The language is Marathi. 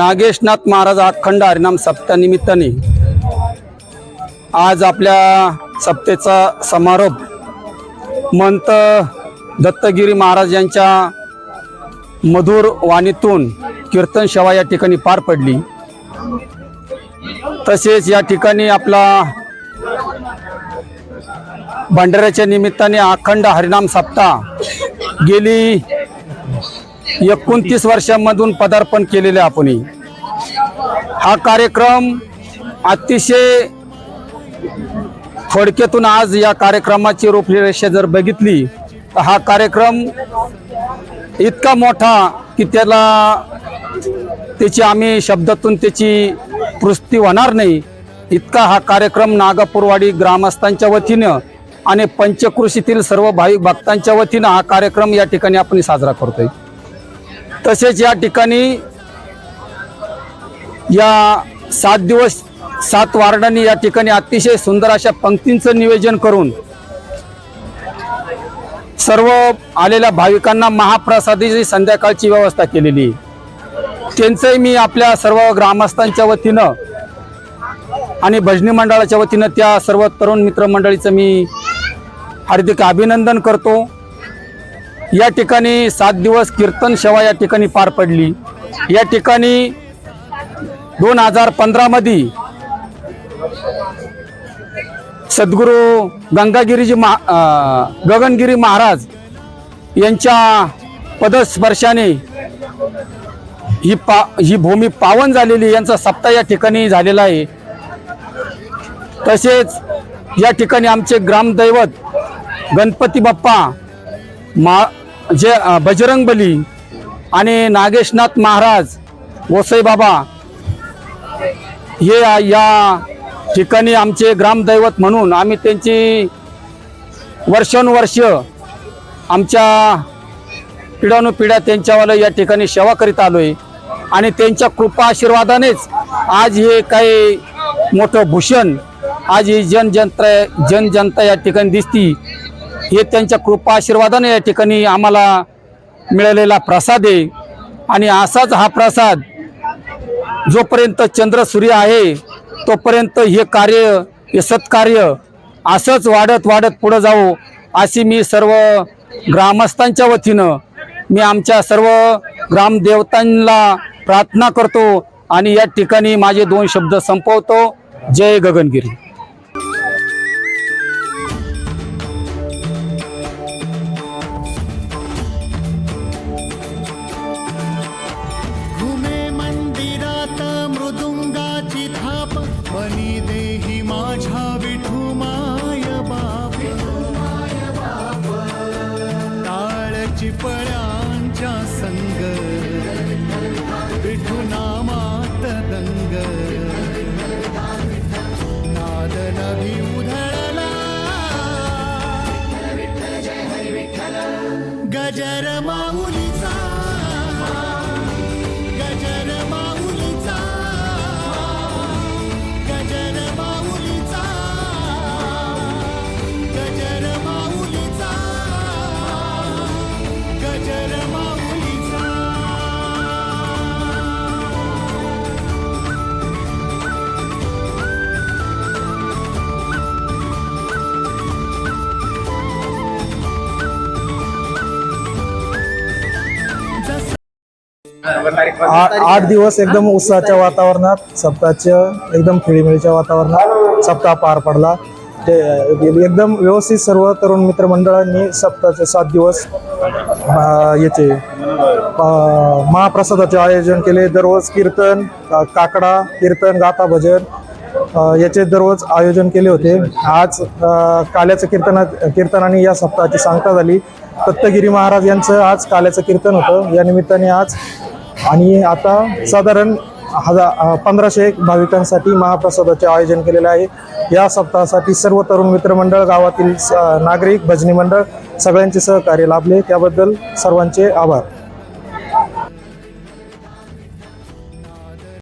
नागेशनाथ महाराज अखंड हरिनाम सप्तानिमित्ताने आज आपल्या सप्तेचा समारोप मंत दत्तगिरी महाराज यांच्या मधुर वाणीतून कीर्तन सेवा या ठिकाणी पार पडली. तसेच या ठिकाणी आपला भंडाऱ्याच्या निमित्ताने अखंड हरिनाम सप्ताह गेली एकोणतीस वर्षांमधून पदार्पण केलेले आपण हा कार्यक्रम अतिशय थोडक्यातून आज या कार्यक्रमाची रूपरेषा जर बघितली तर हा कार्यक्रम इतका मोठा की त्याला त्याची आम्ही शब्दातून त्याची पुष्टी होणार नाही. इतका हा कार्यक्रम नागापूरवाडी ग्रामस्थांच्या वतीनं आणि पंचकृषीतील सर्व भाविक भक्तांच्या वतीनं हा कार्यक्रम या ठिकाणी आपण साजरा करतोय. तसेच या ठिकाणी या सात दिवस सात वार्डांनी या ठिकाणी अतिशय सुंदर अशा पंक्तींचं नियोजन करून सर्व आलेल्या भाविकांना महाप्रसादीची संध्याकाळची व्यवस्था केलेली. त्यांचंही मी आपल्या सर्व ग्रामस्थांच्या वतीनं आणि भजनी मंडळाच्या वतीनं त्या सर्व तरुण मित्रमंडळीचं मी हार्दिक अभिनंदन करतो. या ठिकाणी सात दिवस कीर्तन सेवा या ठिकाणी पार पडली. या ठिकाणी दोन हजार पंधरामध्ये सद्गुरू गंगागिरीजी मा गगनगिरी महाराज यांच्या पदस्पर्शाने ही पा ही भूमी पावन झालेली यांचा सप्ताह या ठिकाणी झालेला आहे. तसेच या ठिकाणी आमचे ग्रामदैवत गणपती बाप्पा मा जे बजरंगबली आणि नागेशनाथ महाराज वसई बाबा हे या ठिकाणी आमचे ग्रामदैवत म्हणून आम्ही त्यांची वर्षानुवर्ष आमच्या पिढ्यानुपिढ्या त्यांच्यावाला या ठिकाणी सेवा करीत आलो आहे आणि त्यांच्या कृपा आशीर्वादानेच आज हे काही मोठं भूषण आज ही जनजनता जनजनता या ठिकाणी दिसती. हे त्यांच्या कृपा आशीर्वादाने या ठिकाणी आम्हाला मिळालेला प्रसाद आहे. आणि असाच हा प्रसाद जोपर्यंत चंद्र सूर्य आहे तोपर्यंत हे कार्य हे सत्कार्य असंच वाढत वाढत पुढं जाऊ अशी मी सर्व ग्रामस्थांच्या वतीनं मी आमच्या सर्व ग्रामदेवतांना प्रार्थना करतो आणि या ठिकाणी माझे दोन शब्द संपवतो. जय गगनगिरी. चिपळ्यांच्या पळ्यांच्या संग. विठू नामात दंग. नाद नभी उधळला. गजर माऊ आठ दिवस एकदम उत्साहाच्या वातावरणात सप्ताहाच्या एकदम खेळीमेळीच्या वातावरणात सप्ताह पार पडला. ते एकदम व्यवस्थित सर्व तरुण मित्रमंडळांनी सप्ताहाचे सात दिवस याचे महाप्रसादाचे आयोजन केले. दररोज कीर्तन काकडा कीर्तन गाथा भजन याचे दररोज आयोजन केले होते. आज काल्याचं कीर्तनात कीर्तनाने या सप्ताहाची सांगता झाली. दत्तगिरी महाराज यांचं आज काल्याचं कीर्तन होतं. या निमित्ताने आज आणि आता साधारण हजार पंधराशे एक भाविकांसाठी महाप्रसादाचे आयोजन केलेले आहे. या सप्ताहासाठी सर्व तरुण मित्रमंडळ गावातील स- नागरिक भजनी मंडळ सगळ्यांचे सहकार्य लाभले. त्याबद्दल सर्वांचे आभार.